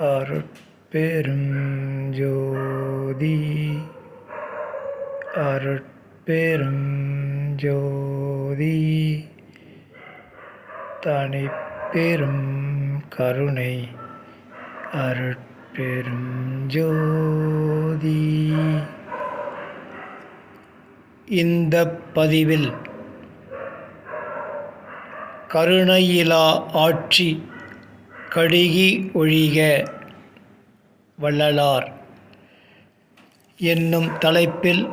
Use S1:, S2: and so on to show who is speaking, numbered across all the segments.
S1: அருட்பெரும் ஜோதி அருட்பெரும் ஜோதி தனிப்பெரும் கருணை. அருட்பெரும் ஜோதி இந்த பதிவில் கருணையிலா ஆட்சி கடுகி ஒழிக. வள்ளலார் என்னும் தலைப்பில்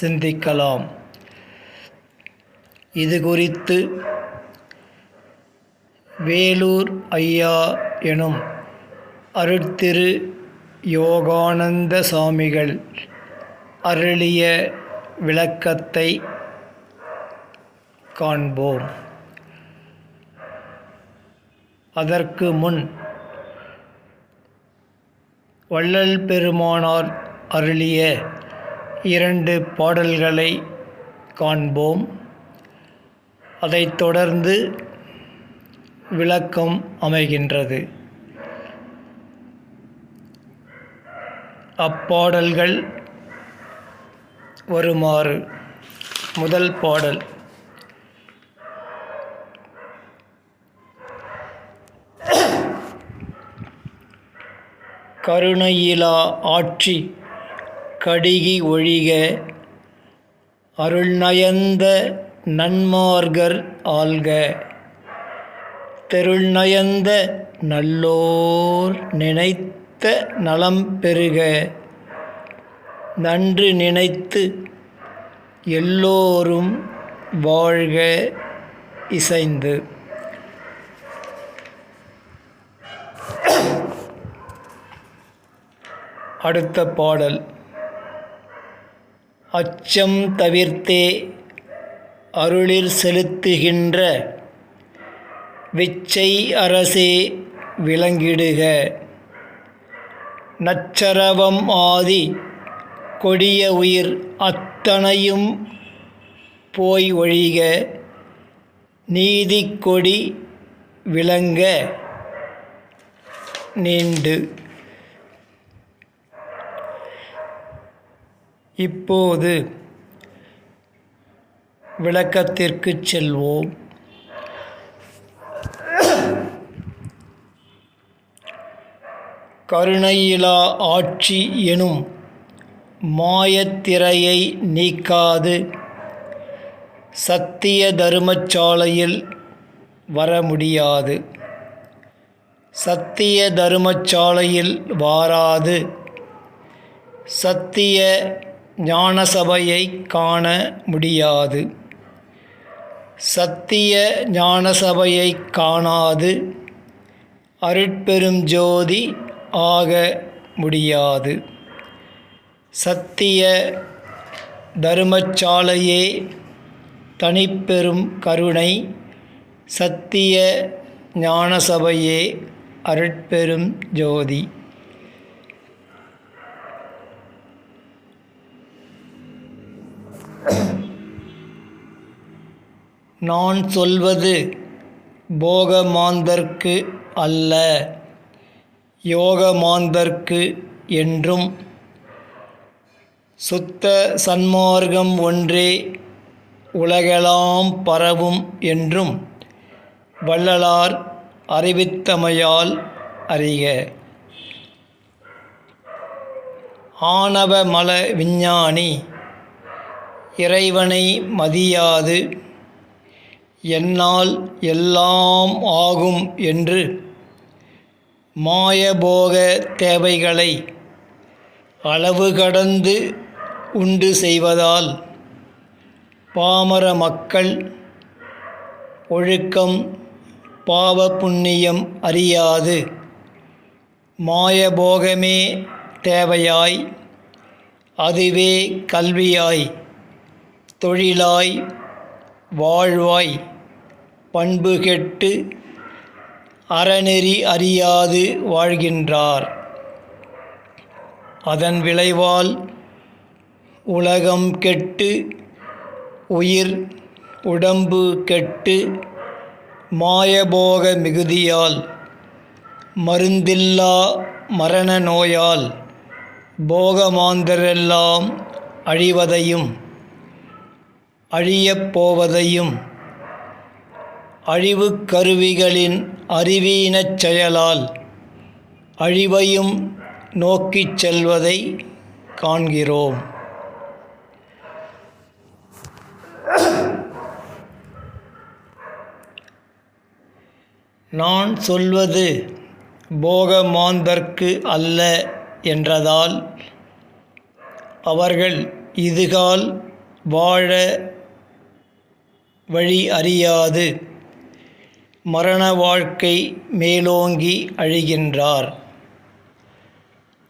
S1: சிந்திக்கலாம். இது குறித்து வேலூர் ஐயா எனும் அருட்திரு யோகானந்த சாமிகள் அருளிய விளக்கத்தை காண்போம். அதற்கு முன் வள்ளல் பெருமானார் அருளிய இரண்டு பாடல்களை காண்போம். அதைத் தொடர்ந்து விளக்கம் அமைகின்றது. அப்பாடல்கள் வருமாறு முதல் பாடல். கருணையிலா ஆட்சி கடிகி ஒழிக. அருள்நயந்த நன்மார்கர் ஆள்க. தெருள்நயந்த நல்லோர் நினைத்த நலம் பெருக நன்று நினைத்து எல்லோரும் வாழ்க. இசைந்து அடுத்த பாடல். அச்சம் தவிர்த்தே அருளில் செலுத்துகின்ற விச்சை அரசே விளங்கிடுக. நச்சரவம் ஆதி கொடிய உயிர் அத்தனையும் போய் ஒழிக. நீதி கொடி விளங்க நீண்டு. இப்போது விளக்கத்திற்கு செல்வோம். கருணையிலா ஆட்சி எனும் மாயத்திரையை நீக்காது சத்திய தர்மச்சாலையில் வர முடியாது. சத்திய தர்மச்சாலையில் வாராது சத்திய ஞானசபையை காண முடியாது. சத்திய ஞானசபையை காணாது. அருட்பெரும் ஜோதி ஆக முடியாது. சத்திய தருமச்சாலையே தனிப்பெரும் கருணை. சத்திய ஞானசபையே அருட்பெரும் ஜோதி. நான் சொல்வது போகமாந்தர்க்கு அல்ல யோகமாந்தர்க்கு என்றும். சுத்த சன்மார்க்கம் ஒன்றே உலகெலாம் பரவும் என்றும் வள்ளலார் அறிவித்தமையால் அறிக. ஆணவ மல விஞ்ஞானி இறைவனை மதியாது என்னால் எல்லாம் ஆகும் என்று மாயபோக தேவைகளை அளவு கடந்து உண்டு செய்வதால் பாமர மக்கள் ஒழுக்கம் பாவ புண்ணியம் அறியாது. மாயபோகமே தேவையாய் அதுவே கல்வியாய் தொழிலாய் வாழ்வாய். பண்பு கெட்டு அறநெறி அறியாது வாழ்கின்றார். அதன் விளைவால் உலகம் கெட்டு உயிர் உடம்பு கெட்டு மாயபோக மிகுதியால் மருந்தில்லா மரண நோயால் போகமாந்தரெல்லாம் அழிவதையும் அழியப் போவதையும் அழிவுக் கருவிகளின் அறிவீனச் செயலால் அழிவையும் நோக்கிச் செல்வதை காண்கிறோம். நான் சொல்வது போகமாந்தர்க்கு அல்ல என்றதால் அவர்கள் இதுகால் வாழ வழி அறியாது. மரண வாழ்க்கை மேலோங்கி அழிகின்றார்.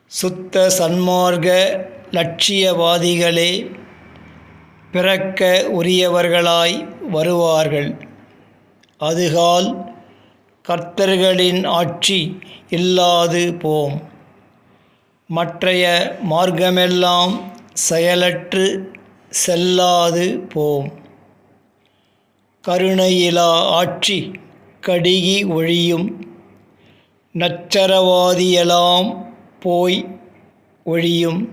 S1: சுத்த சன்மார்க்க லட்சியவாதிகளே பிறக்க உரியவர்களாய் வருவார்கள். அதுகால் கர்த்தர்களின் ஆட்சி இல்லாது போம். மற்றைய மார்க்கமெல்லாம் செயலற்று செல்லாது போம். கருணையிலா ஆட்சி கடிகி ஒழியும். நச்சரவாதியெலாம் போய் ஒழியும்.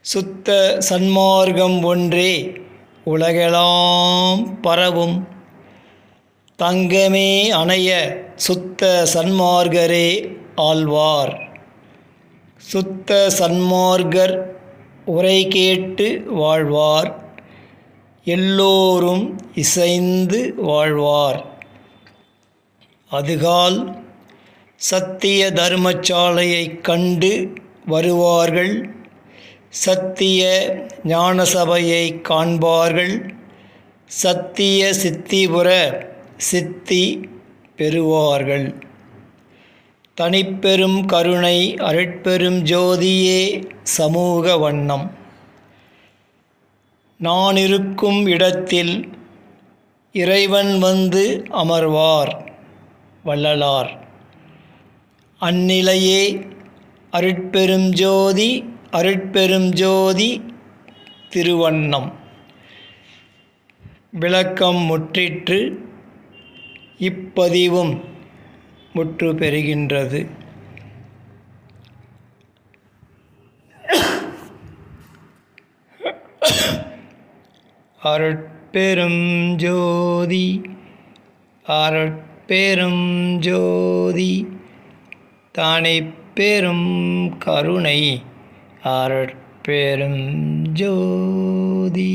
S1: சுத்த சன்மார்க்கம் ஒன்றே உலகெலாம் பரவும். தங்கமே அணைய சுத்த சன்மார்கரே ஆழ்வார். சுத்த சன்மார்கர் உரை கேட்டு வாழ்வார். எல்லோரும் இசைந்து வாழ்வார். அதுகால் சத்திய தர்மசாலையைக் கண்டு வருவார்கள். சத்திய ஞானசபையை காண்பார்கள். சத்திய சித்திபுர சித்தி பெறுவார்கள். தனிப்பெரும் கருணை அருட்பெரும் ஜோதியே சமூக வண்ணம். நான் இருக்கும் இடத்தில் இறைவன் வந்து அமர்வார். வள்ளலார். அந்நிலையே அருட்பெரும் ஜோதி அருட்பெரும் ஜோதி திருவண்ணம். விளக்கம் முற்றிற்று இப்பதிவும் முற்று பெறுகின்றது. அருட்பெரும் ஜோதி அருட் பெரும் ஜோதி தானே பெரும் கருணை அருட்பெரும் ஜோதி.